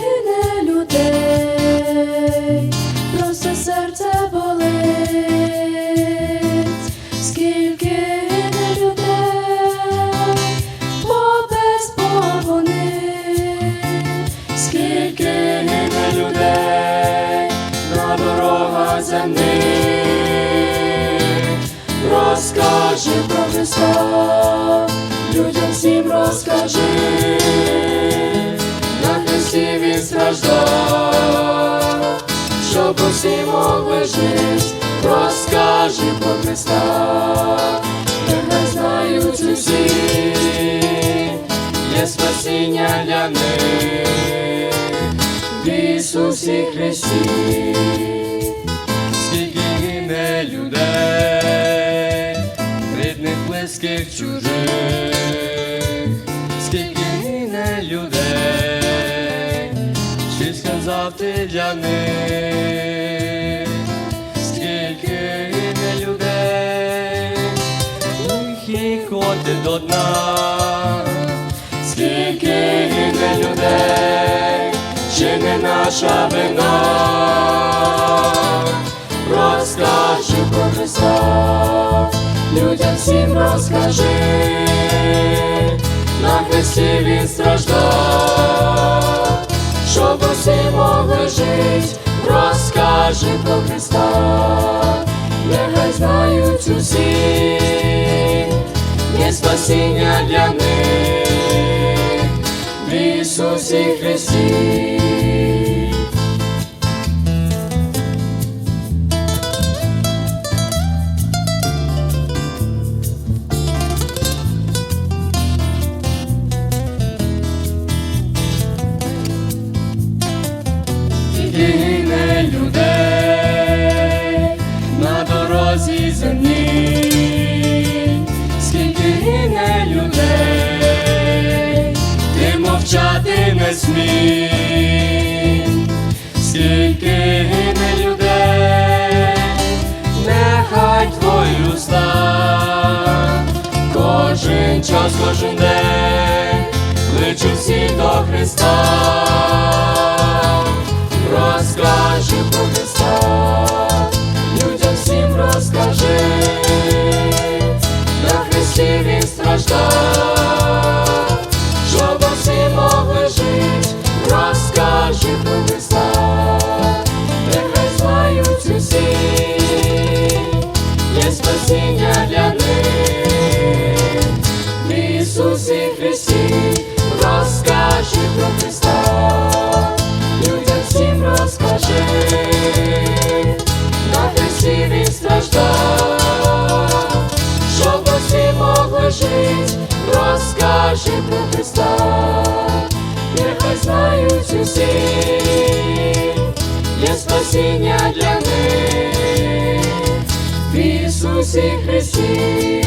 гине людей, просто серце болить, скільки гине людей, бо без погони, скільки гине людей. На дорогах земних, розкажи про Христа, людям всім розкажи на Христі він страждав, щоб усі могли жить, розкажи про Христа, нехай знають усі, є спасіння для них. В Ісусі Христі. скільки гине людей, рідних, близьких, чужих, ти для них, скільки гине людей, їх і ходить до дна, Скільки гине людей, чи не наша вина, розкажи про Христа, людям всім розкажи, на Христі він страждав, розкажи про Христа, нехай знають усі, є спасіння для них. В Ісусі Христі. Час, кожен день, кличу всі до Христа. Розкажи про Христа, людям всім розкажи, на Христі він страждав, щоб усі могли жить, розкажи про Христа, про Христа. Людям всім розкажи, на Христі він страждав, щоб усі могли жить, розкажи про Христа, нехай знають усі, є спасіння для них. В Ісусі Христі.